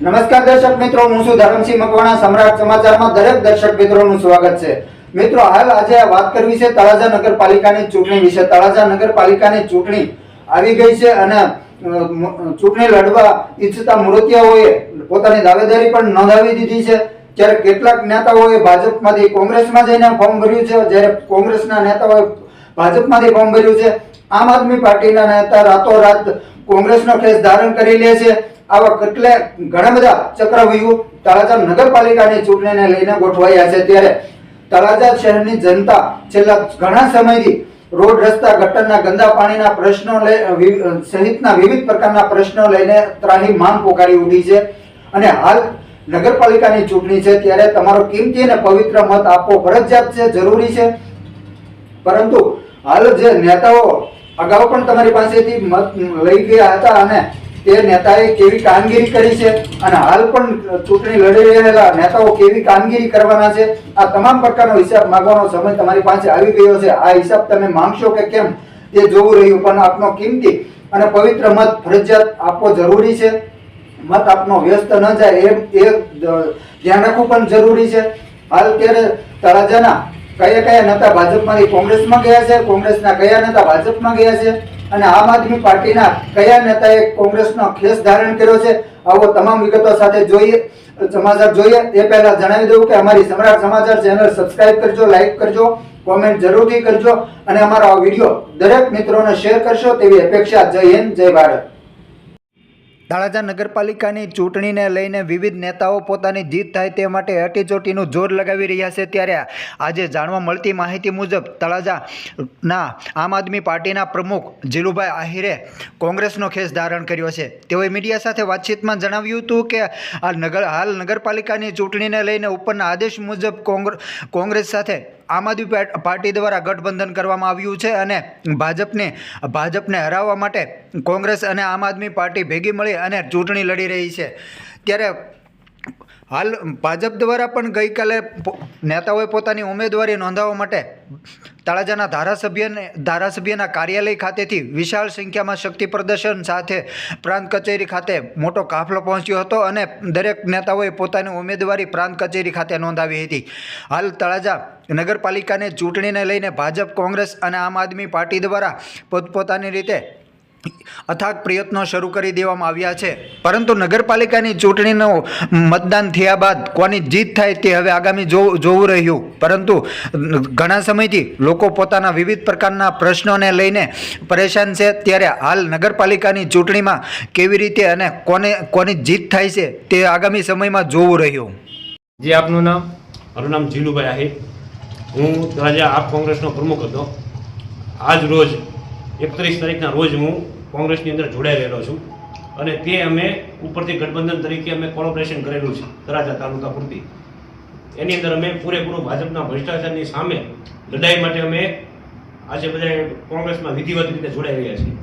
નમસ્કાર દર્શક મિત્રો, હું છું ધરમસિંહ મકવાણા, સમ્રાટ સમાચારમાં દરેક દર્શક મિત્રોનું સ્વાગત છે. મિત્રો, હાલ આજે વાત કરવી છે તળાજા નગરપાલિકાની ચૂંટણી વિશે. તળાજા નગરપાલિકાની ચૂંટણી આવી ગઈ છે અને ચૂંટણી લડવા ઈચ્છતા મૂર્તિયાઓએ પોતાની દાવેદારી પણ નોંધાવી દીધી છે. જ્યારે કેટલાક નેતાઓએ ભાજપમાંથી કોંગ્રેસમાં જઈને ફોર્મ ભર્યું છે, જ્યારે કોંગ્રેસના નેતાઓએ ભાજપમાંથી ફોર્મ ભર્યું છે. આમ આદમી પાર્ટીના નેતા રાતોરાત કોંગ્રેસનો ખેસ ધારણ કરી લે છે. આવા કેટલા ઘણા બધા ચક્રવ્યૂહ તળાજા નગરપાલિકાની ચૂંટણીને લઈને ગોઠવાયા છે. ત્યારે તળાજા શહેરની જનતા છેલ્લા ઘણા સમયથી રોડ, રસ્તા, ગટરના ગંદા પાણીના પ્રશ્નો સહિતના વિવિધ પ્રકારના પ્રશ્નો લઈને ત્રાહી માંગ પોકારી ઉઠી છે. અને હાલ નગરપાલિકાની ચૂંટણી છે. ત્યારે તમારો કિંમતી અને પવિત્ર મત આપવો ફરજિયાત છે, જરૂરી છે. પરંતુ હાલ જે નેતાઓ અગાઉ પણ તમારી પાસેથી મત લઈ ગયા હતા અને તે નેતાએ કેવી કામગીરી કરી છે અને હાલ પણ ચૂંટણી લડી રહેલા નેતાઓ કેવી કામગીરી કરવાના છે? આ તમામ પ્રકારનો હિસાબ માંગવાનો સમય તમારી પાસે આવી ગયો છે. આ હિસાબ તમે માંગશો કે કેમ? તે જોવું રહ્યું, પણ આપનો કિંમતી અને પવિત્ર મત ફરજિયાત આપવો જરૂરી છે. મત આપનો વ્યસ્ત ન જાય એમ એ ધ્યાન રાખવું પણ જરૂરી છે. હાલ ત્યારે તળાજાના કયા કયા નેતા ભાજપમાંથી કોંગ્રેસમાં ગયા છે? કોંગ્રેસના કયા નેતા ભાજપમાં ગયા છે? અને આમ આદમી પાર્ટીના કયા નેતાએ કોંગ્રેસનો ખેસ ધારણ કર્યો છે, આવો તમામ વિગતો સાથે જોઈએ, સમાચાર જોઈએ. એ પહેલા જણાવી દઉં કે અમારી સમ્રાટ સમાચાર ચેનલ સબસ્ક્રાઇબ કરજો લાઈક કરજો, કોમેન્ટ જરૂરથી કરજો અને અમારો આ વીડિયો દરેક મિત્રોને શેર કરશો તેવી અપેક્ષા. જય હિન્દ, જય ભારત. તળાજા નગરપાલિકાની ચૂંટણીને લઈને વિવિધ નેતાઓ પોતાની જીત થાય તે માટે હટીચોટીનું જોર લગાવી રહ્યા છે ત્યારે આજે જાણવા મળતી માહિતી મુજબ તળાજાના આમ આદમી પાર્ટીના પ્રમુખ જીલુભાઈ આહિરે કોંગ્રેસનો ખેસ ધારણ કર્યો છે. તેઓએ મીડિયા સાથે વાતચીતમાં જણાવ્યું હતું કે આ નગર હાલ નગરપાલિકાની ચૂંટણીને લઈને ઉપરના આદેશ મુજબ કોંગ્ર- કોંગ્રેસ સાથે આમ આદમી પાર્ટ- દ્વારા ગઠબંધન કરવામાં આવ્યું છે અને ભાજપને ભાજપને હરાવવા માટે કોંગ્રેસ અને આમ આદમી પાર્ટી ભેગી મળી અને ચૂંટણી લડી રહી છે. ત્યારે હાલ ભાજપ દ્વારા પણ ગઈકાલે નેતાઓએ પોતાની ઉમેદવારી નોંધાવવા માટે તળાજાના ધારાસભ્યને, ધારાસભ્યના કાર્યાલય ખાતેથી વિશાળ સંખ્યામાં શક્તિ પ્રદર્શન સાથે પ્રાંત કચેરી ખાતે મોટો કાફલો પહોંચ્યો હતો અને દરેક નેતાઓએ પોતાની ઉમેદવારી પ્રાંત કચેરી ખાતે નોંધાવી હતી. હાલ તળાજા નગરપાલિકાને ચૂંટણીને લઈને ભાજપ, કોંગ્રેસ અને આમ આદમી પાર્ટી દ્વારા પોતપોતાની રીતે અથાગ પ્રયત્નો શરૂ કરી દેવામાં આવ્યા છે. પરંતુ નગરપાલિકાની ચૂંટણીનું મતદાન થયા બાદ કોની જીત થાય તે હવે આગામી જોવું જોવું રહ્યું. પરંતુ ઘણા સમયથી લોકો પોતાના વિવિધ પ્રકારના પ્રશ્નોને લઈને પરેશાન છે. ત્યારે હાલ નગરપાલિકાની ચૂંટણીમાં કેવી રીતે અને કોને કોની જીત થાય છે તે આગામી સમયમાં જોવું રહ્યું. જે આપનું નામ? મારું નામ જીલુભાઈ આહિર. હું રાજા આપ કોંગ્રેસનો પ્રમુખ હતો. આજ રોજ એકત્રીસ તારીખના રોજ હું કોંગ્રેસની અંદર જોડાઈ રહેલો છું અને તે અમે ઉપરથી ગઠબંધન તરીકે અમે કોલોપરેશન કરેલું છે તરાજા તાલુકા પૂરતી. એની અંદર અમે પૂરેપૂરું ભાજપના ભ્રષ્ટાચારની સામે લડાઈ માટે અમે આજે બધા કોંગ્રેસમાં વિધિવત રીતે જોડાઈ રહ્યા છીએ.